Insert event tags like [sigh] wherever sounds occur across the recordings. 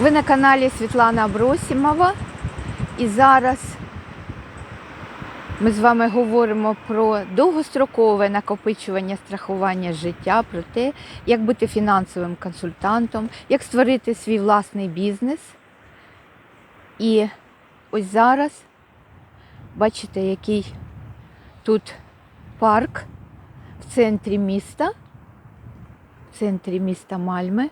Ви на каналі Світлана Абросімова. І зараз ми з вами говоримо про довгострокове накопичування страхування життя, про те, як бути фінансовим консультантом, як створити свій власний бізнес. І ось зараз бачите, який тут парк в центрі міста, в центрі міста Мальми.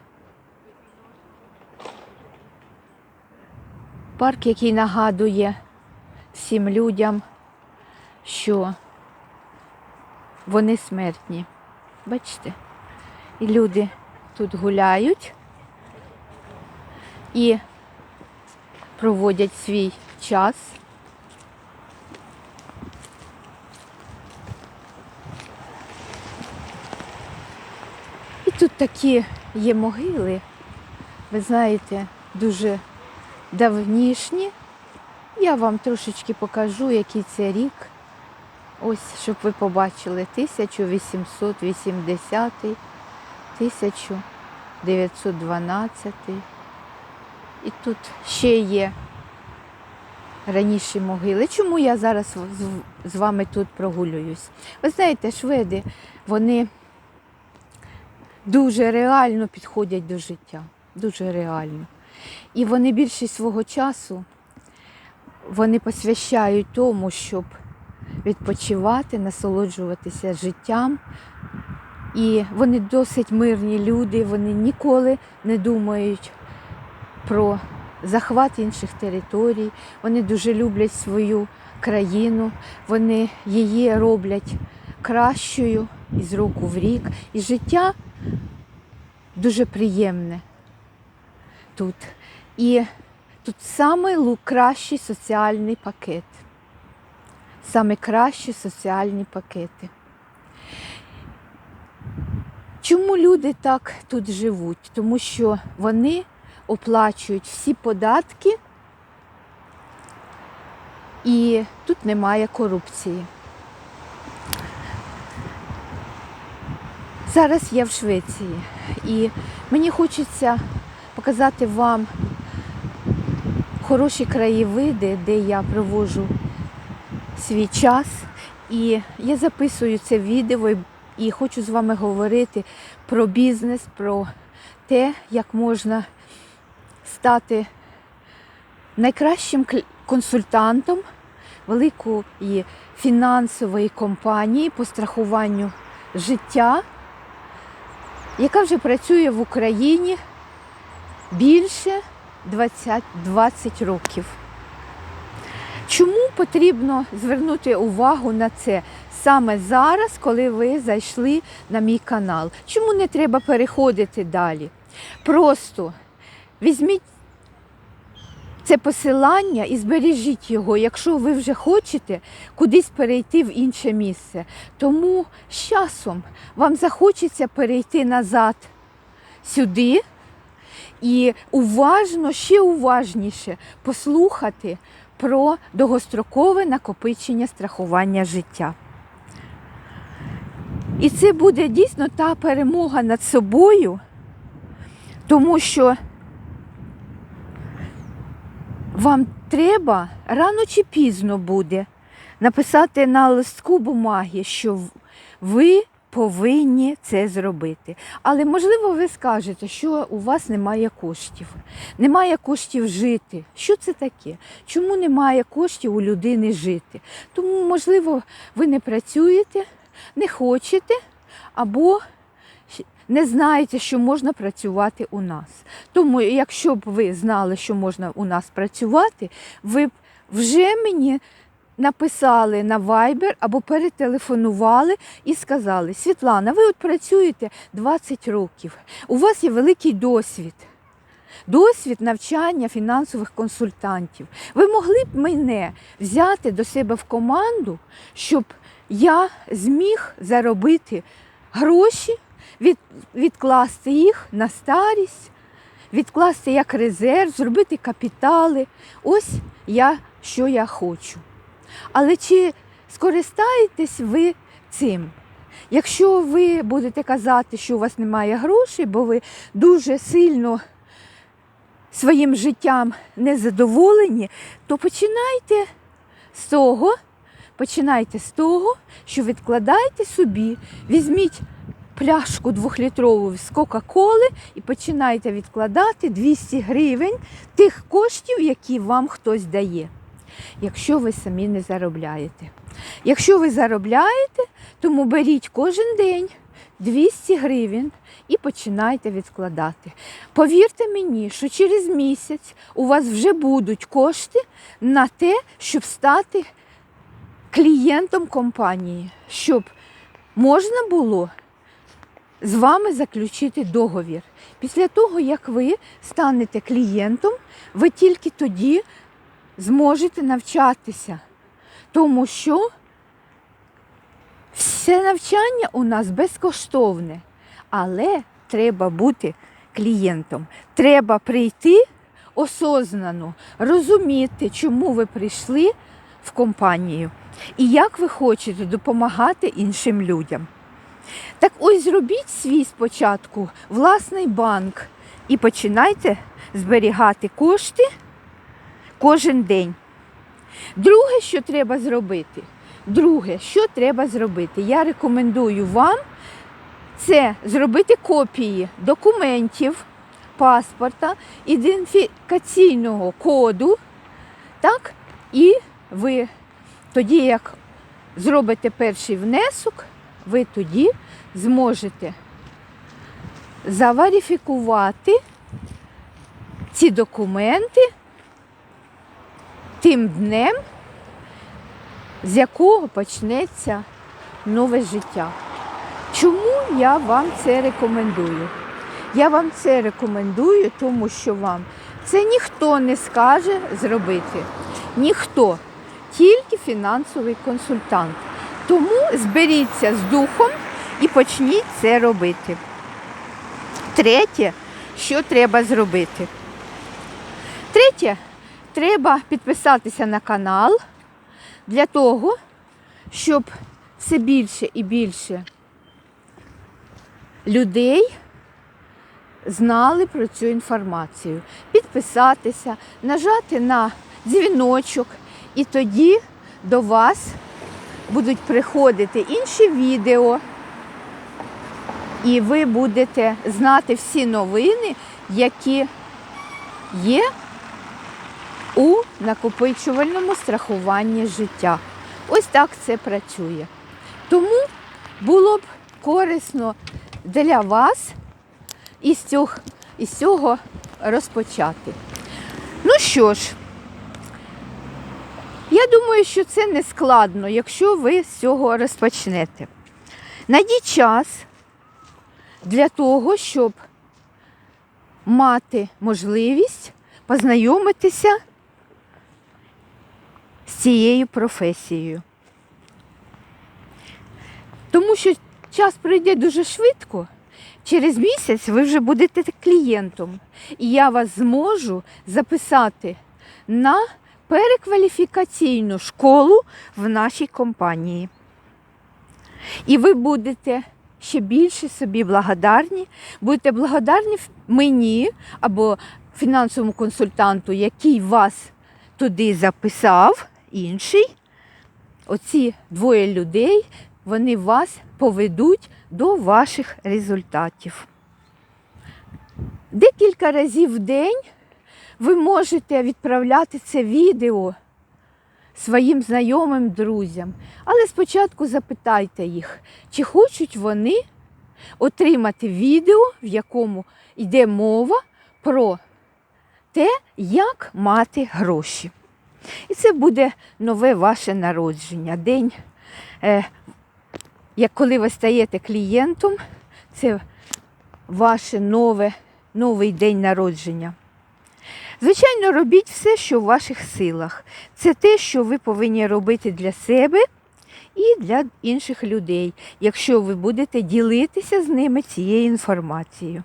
Парк, який нагадує всім людям, що вони смертні. Бачите? І люди тут гуляють і проводять свій час. І тут такі є могили, ви знаєте, дуже давнішні. Я вам трошечки покажу, який це рік. Ось, щоб ви побачили, 1880, 1912. І тут ще є раніші могили. Чому я зараз з- вами тут прогулююсь? Ви знаєте, шведи, вони дуже реально підходять до життя. Дуже реально. І вони більшість свого часу вони посвящають тому, щоб відпочивати, насолоджуватися життям. І вони досить мирні люди, вони ніколи не думають про захват інших територій. Вони дуже люблять свою країну, вони її роблять кращою із року в рік. І життя дуже приємне тут. І тут саме лу- кращий соціальний пакет. Саме кращі соціальні пакети. Чому люди так тут живуть? Тому що вони оплачують всі податки і тут немає корупції. Зараз я в Швеції і мені хочеться показати вам хороші краєвиди, де я проводжу свій час. І я записую це відео і хочу з вами говорити про бізнес, про те, як можна стати найкращим консультантом великої фінансової компанії по страхуванню життя, яка вже працює в Україні більше 20, 20 років. Чому потрібно звернути увагу на це саме зараз, коли ви зайшли на мій канал? Чому не треба переходити далі? Просто візьміть це посилання і збережіть його, якщо ви вже хочете кудись перейти в інше місце. Тому з часом вам захочеться перейти назад сюди і уважно, ще уважніше послухати про довгострокове накопичення страхування життя. І це буде дійсно та перемога над собою, тому що вам треба рано чи пізно буде написати на листку бумаги, що ви повинні це зробити. Але можливо ви скажете, що у вас немає коштів. Немає коштів жити. Що це таке? Чому немає коштів у людини жити? Тому, можливо, ви не працюєте, не хочете або не знаєте, що можна працювати у нас. Тому, якщо б ви знали, що можна у нас працювати, ви б вже мені написали на Viber або перетелефонували і сказали: Світлана, ви от працюєте 20 років, у вас є великий досвід. Досвід навчання фінансових консультантів. Ви могли б мене взяти до себе в команду, щоб я зміг заробити гроші, від, відкласти їх на старість, відкласти як резерв, зробити капітали. Ось я що я хочу. Але чи скористаєтесь ви цим? Якщо ви будете казати, що у вас немає грошей, бо ви дуже сильно своїм життям незадоволені, то починайте з того, починайте з того, що відкладайте собі, візьміть пляшку двохлітрову з Кока-Коли і починайте відкладати 200 гривень тих коштів, які вам хтось дає, якщо ви самі не заробляєте. Якщо ви заробляєте, тому беріть кожен день 200 гривень і починайте відкладати. Повірте мені, що через місяць у вас вже будуть кошти на те, щоб стати клієнтом компанії, щоб можна було з вами заключити договір. Після того, як ви станете клієнтом, ви тільки тоді зможете навчатися, тому що все навчання у нас безкоштовне, але треба бути клієнтом. Треба прийти осознано, розуміти, чому ви прийшли в компанію і як ви хочете допомагати іншим людям. Так ось зробіть свій спочатку власний банк і починайте зберігати кошти кожен день. Друге, що треба зробити, друге, що треба зробити, я рекомендую вам це зробити копії документів, паспорта, ідентифікаційного коду, так, і ви тоді, як зробите перший внесок, ви тоді зможете заварифікувати ці документи тим днем, з якого почнеться нове життя. Чому я вам це рекомендую? Я вам це рекомендую, тому що вам це ніхто не скаже зробити. Ніхто, тільки фінансовий консультант. Тому зберіться з духом і почніть це робити. Третє, що треба зробити? Третє, треба підписатися на канал для того, щоб все більше і більше людей знали про цю інформацію. Підписатися, нажати на дзвіночок, і тоді до вас будуть приходити інші відео, і ви будете знати всі новини, які є у накопичувальному страхуванні життя. Ось так це працює. Тому було б корисно для вас із цього, із цього розпочати. Ну що ж, я думаю, що це не складно, якщо ви з цього розпочнете. Найдіть час для того, щоб мати можливість познайомитися з цією професією. Тому що час пройде дуже швидко. Через місяць ви вже будете клієнтом, і я вас зможу записати на перекваліфікаційну школу в нашій компанії. І ви будете ще більше собі благодарні, будете благодарні мені або фінансовому консультанту, який вас туди записав, інший. Оці двоє людей, вони вас поведуть до ваших результатів. Декілька разів в день ви можете відправляти це відео своїм знайомим друзям. Але спочатку запитайте їх, чи хочуть вони отримати відео, в якому йде мова про те, як мати гроші. І це буде нове ваше народження. День, е, як коли ви стаєте клієнтом, це ваше новий день народження. Звичайно, робіть все, що в ваших силах. Це те, що ви повинні робити для себе і для інших людей, якщо ви будете ділитися з ними цією інформацією.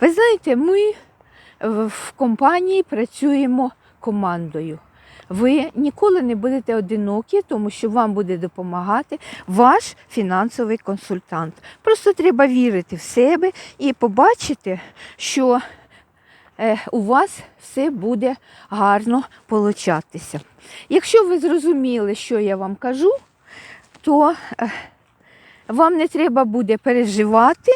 Ви знаєте, ми в компанії працюємо командою. Ви ніколи не будете одинокі, тому що вам буде допомагати ваш фінансовий консультант. Просто треба вірити в себе і побачити, що е, у вас все буде гарно получатися. Якщо ви зрозуміли, що я вам кажу, то е, вам не треба буде переживати,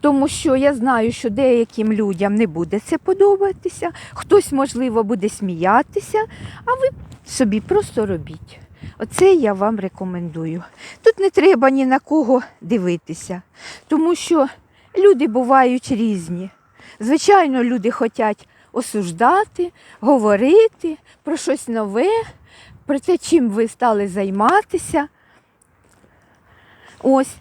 тому що я знаю, що деяким людям не буде це подобатися, хтось, можливо, буде сміятися, а ви собі просто робіть. Оце я вам рекомендую. Тут не треба ні на кого дивитися, тому що люди бувають різні. Звичайно, люди хочуть осуждати, говорити про щось нове, про те, чим ви стали займатися. Ось.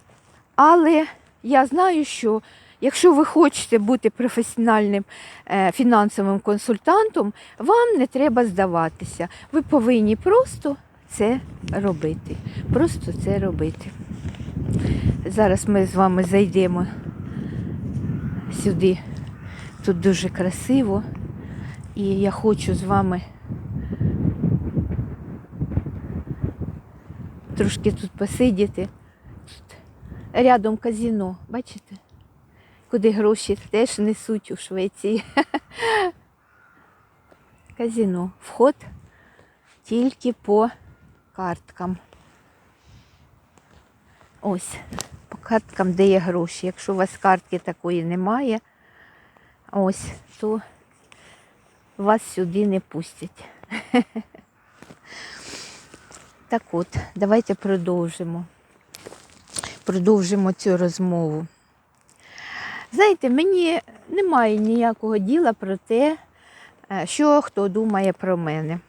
Але я знаю, що якщо ви хочете бути професіональним е, фінансовим консультантом, вам не треба здаватися. Ви повинні просто це робити. Просто це робити. Зараз ми з вами зайдемо сюди. Тут дуже красиво. І я хочу з вами трошки тут посидіти. Рядом казіно, бачите? Куди гроші теж несуть у Швеції. [laughs] Казіно. Вход тільки по карткам. Ось, по карткам, де є гроші. Якщо у вас картки такої немає, ось, то вас сюди не пустять. [laughs] Так от, давайте продовжимо. Продовжимо цю розмову. Знаєте, мені немає ніякого діла про те, е, що хто думає про мене.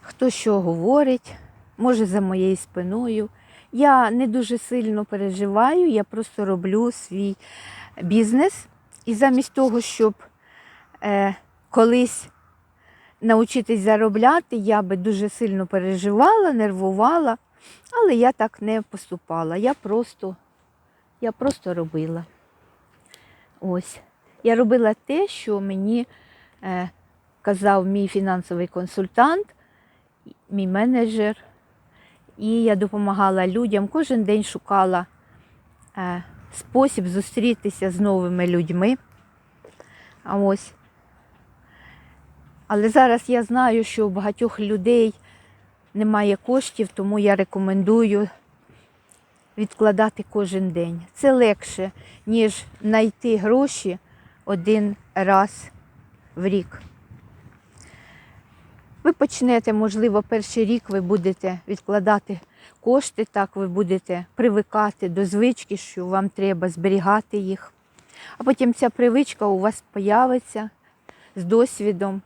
Хто що говорить, може за моєю спиною. Я не дуже сильно переживаю, я просто роблю свій бізнес. І замість того, щоб е, колись навчитись заробляти, я би дуже сильно переживала, нервувала, але я так не поступала. Я просто, я просто робила. Ось. Я робила те, що мені е, казав мій фінансовий консультант, мій менеджер. І я допомагала людям, кожен день шукала е, спосіб зустрітися з новими людьми. Ось. Але зараз я знаю, що у багатьох людей немає коштів, тому я рекомендую відкладати кожен день. Це легше, ніж знайти гроші один раз в рік. Ви почнете, можливо, перший рік ви будете відкладати кошти, так ви будете привикати до звички, що вам треба зберігати їх. А потім ця привичка у вас появиться з досвідом,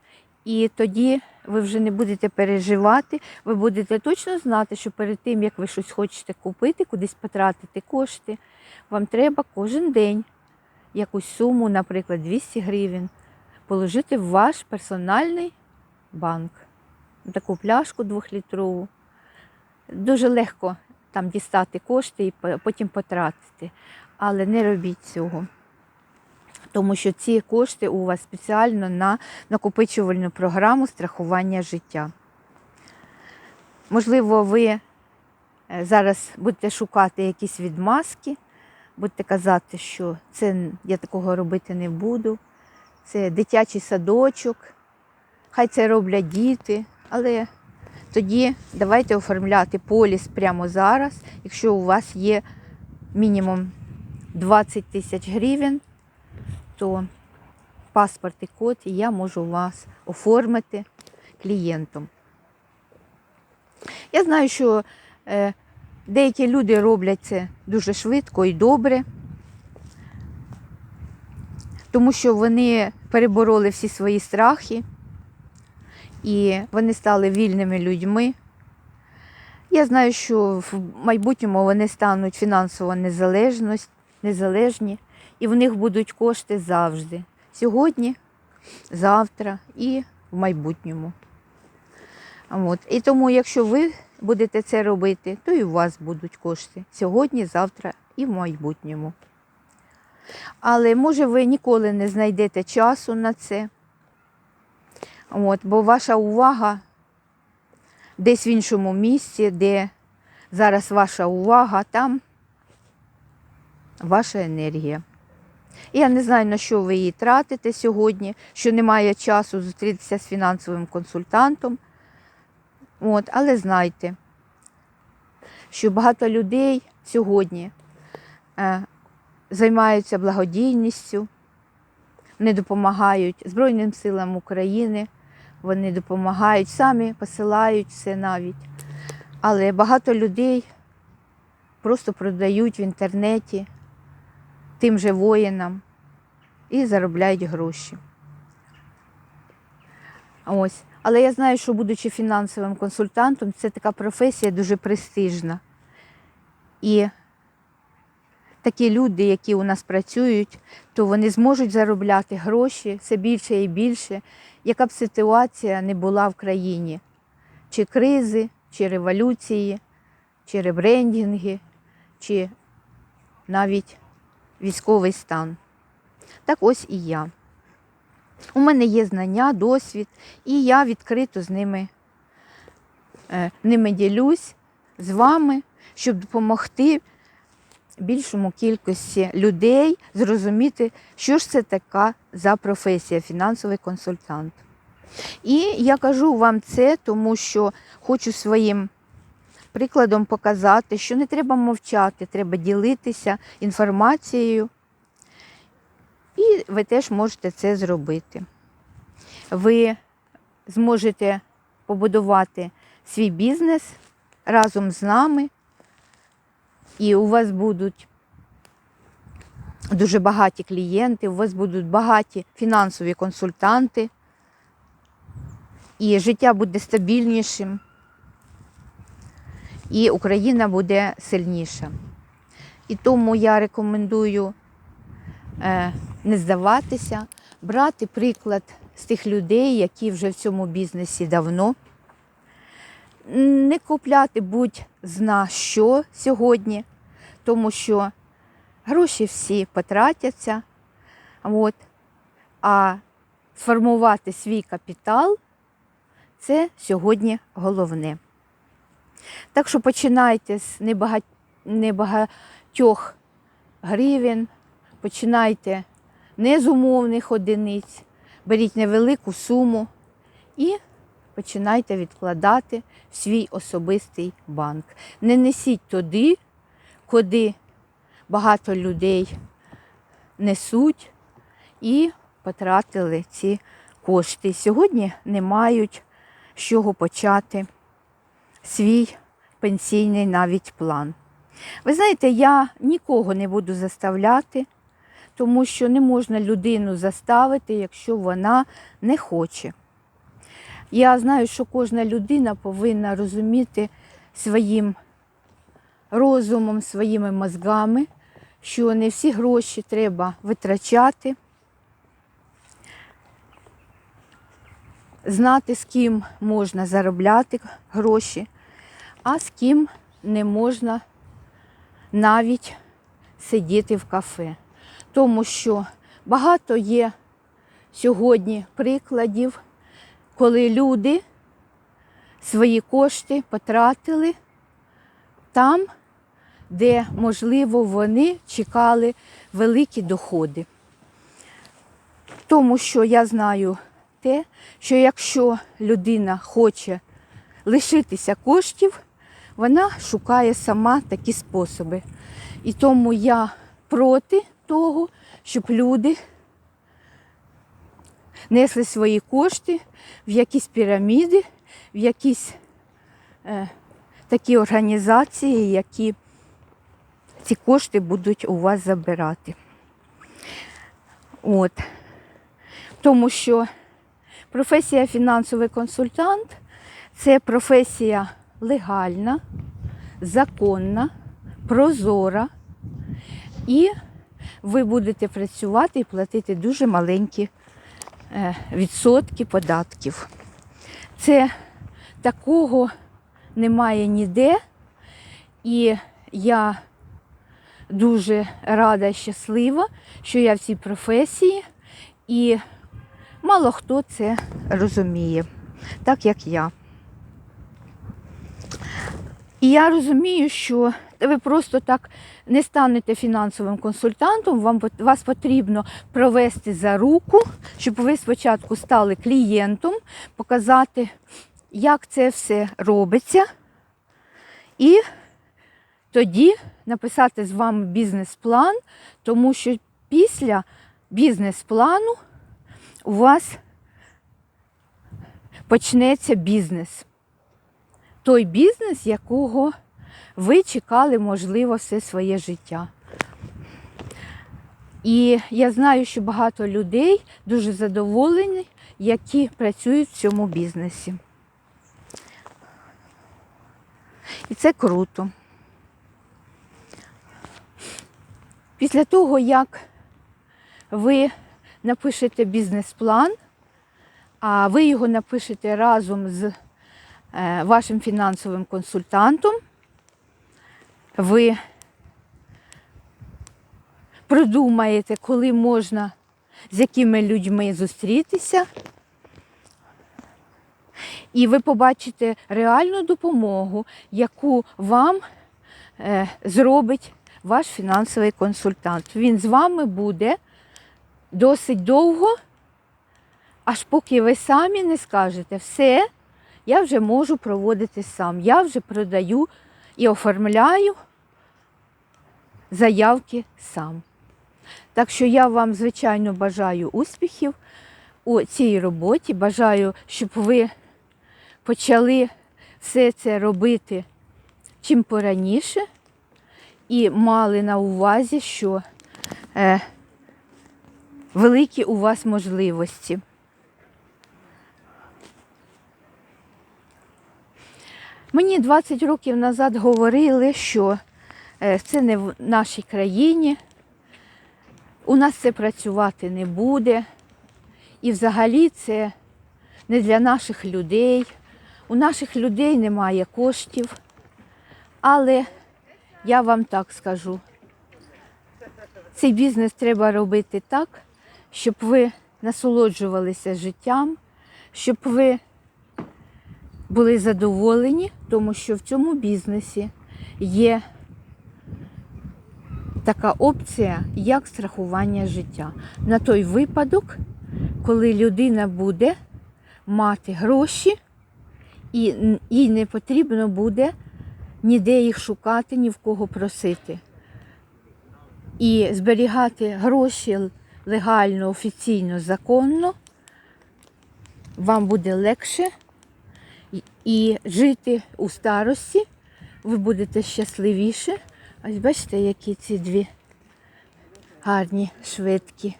і тоді ви вже не будете переживати, ви будете точно знати, що перед тим, як ви щось хочете купити, кудись потратити кошти, вам треба кожен день якусь суму, наприклад, 200 гривень, положити в ваш персональний банк. Таку пляшку двохлітрову. Дуже легко там дістати кошти і потім потратити. Але не робіть цього. Тому що ці кошти у вас спеціально на накопичувальну програму страхування життя. Можливо, ви е, зараз будете шукати якісь відмазки, будете казати, що це я такого робити не буду. Це дитячий садочок, хай це роблять діти, але тоді давайте оформляти поліс прямо зараз, якщо у вас є мінімум 20 тисяч гривень, то паспорт і код і я можу вас оформити клієнтом. Я знаю, що е, деякі люди роблять це дуже швидко і добре, тому що вони перебороли всі свої страхи і вони стали вільними людьми. Я знаю, що в майбутньому вони стануть фінансово незалежні, і в них будуть кошти завжди. Сьогодні, завтра і в майбутньому. От. І тому, якщо ви будете це робити, то і у вас будуть кошти сьогодні, завтра і в майбутньому. Але може ви ніколи не знайдете часу на це. От, бо ваша увага десь в іншому місці, де зараз ваша увага, там ваша енергія. Я не знаю, на що ви її тратите сьогодні, що немає часу зустрітися з фінансовим консультантом. От, але знайте, що багато людей сьогодні е, займаються благодійністю, вони допомагають Збройним силам України, вони допомагають, самі посилають все навіть. Але багато людей просто продають в інтернеті тим же воїнам і заробляють гроші. Ось. Але я знаю, що будучи фінансовим консультантом, це така професія дуже престижна. І такі люди, які у нас працюють, то вони зможуть заробляти гроші все більше і більше, яка б ситуація не була в країні, чи кризи, чи революції, чи ребрендінги, чи навіть військовий стан. Так ось і я. У мене є знання, досвід, і я відкрито з ними, е, ними ділюсь з вами, щоб допомогти більшому кількості людей зрозуміти, що ж це така за професія фінансовий консультант. І я кажу вам це, тому що хочу своїм прикладом показати, що не треба мовчати, треба ділитися інформацією. І ви теж можете це зробити. Ви зможете побудувати свій бізнес разом з нами, і у вас будуть дуже багаті клієнти, у вас будуть багаті фінансові консультанти, і життя буде стабільнішим, і Україна буде сильніша. І тому я рекомендую е, не здаватися, брати приклад з тих людей, які вже в цьому бізнесі давно. Не купляти будь-зна що сьогодні, тому що гроші всі потратяться. От. А сформувати свій капітал це сьогодні головне. Так що починайте з небага- небагатьох гривень, починайте не з умовних одиниць, беріть невелику суму і починайте відкладати в свій особистий банк. Не несіть туди, куди багато людей несуть і потратили ці кошти. Сьогодні не мають з чого почати свій пенсійний навіть план. Ви знаєте, я нікого не буду заставляти, тому що не можна людину заставити, якщо вона не хоче. Я знаю, що кожна людина повинна розуміти своїм розумом, своїми мозгами, що не всі гроші треба витрачати, знати, з ким можна заробляти гроші, а з ким не можна навіть сидіти в кафе. Тому що багато є сьогодні прикладів, коли люди свої кошти потратили там, де, можливо, вони чекали великі доходи. Тому що я знаю те, що якщо людина хоче лишитися коштів, вона шукає сама такі способи. І тому я проти того, щоб люди несли свої кошти в якісь піраміди, в якісь е, такі організації, які ці кошти будуть у вас забирати. От. Тому що професія фінансовий консультант це професія легальна, законна, прозора, і ви будете працювати і платити дуже маленькі е, відсотки податків. Це такого немає ніде, і я дуже рада і щаслива, що я в цій професії, і мало хто це розуміє, так як я. І я розумію, що Ви просто так не станете фінансовим консультантом, вам вас потрібно провести за руку, щоб ви спочатку стали клієнтом, показати, як це все робиться, і тоді написати з вами бізнес-план, тому що після бізнес-плану у вас почнеться бізнес. Той бізнес, якого ви чекали, можливо, все своє життя. І я знаю, що багато людей дуже задоволені, які працюють в цьому бізнесі. І це круто. Після того, як ви напишете бізнес-план, а ви його напишете разом з вашим фінансовим консультантом, ви продумаєте, коли можна з якими людьми зустрітися, і ви побачите реальну допомогу, яку вам е, зробить ваш фінансовий консультант. Він з вами буде досить довго, аж поки ви самі не скажете, все, я вже можу проводити сам, я вже продаю і оформляю заявки сам. Так що я вам, звичайно, бажаю успіхів у цій роботі. Бажаю, щоб ви почали все це робити чим пораніше і мали на увазі, що е, великі у вас можливості. Мені 20 років назад говорили, що е, це не в нашій країні, у нас це працювати не буде. І взагалі це не для наших людей. У наших людей немає коштів. Але я вам так скажу, цей бізнес треба робити так, щоб ви насолоджувалися життям, щоб ви були задоволені, тому що в цьому бізнесі є така опція, як страхування життя. На той випадок, коли людина буде мати гроші, і їй не потрібно буде ніде їх шукати, ні в кого просити. І зберігати гроші легально, офіційно, законно, вам буде легше і- жити у старості, ви будете щасливіше. Ось бачите, які ці дві гарні швидкі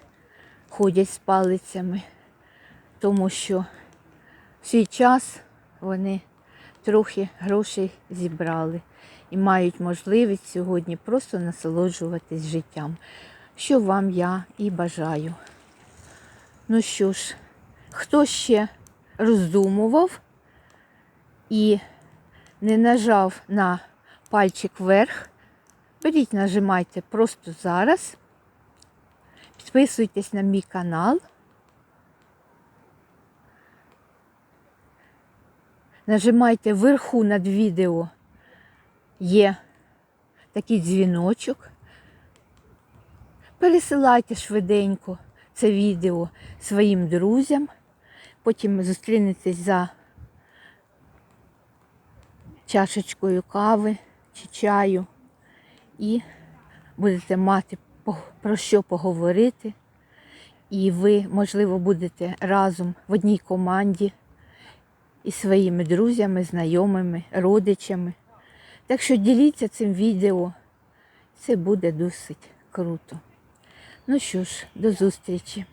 ходять з палицями, тому що в свій час вони трохи грошей зібрали і мають можливість сьогодні просто насолоджуватись життям, що вам я і бажаю. Ну що ж, хто ще роздумував і не нажав на пальчик вверх, беріть, нажимайте просто зараз. Підписуйтесь на мій канал. Нажимайте вверху над відео. Є такий дзвіночок. Пересилайте швиденько це відео своїм друзям. Потім зустрінетесь за чашечкою кави чи чаю і будете мати про що поговорити. І ви, можливо, будете разом в одній команді із своїми друзями, знайомими, родичами. Так що діліться цим відео. Це буде досить круто. Ну що ж, до зустрічі.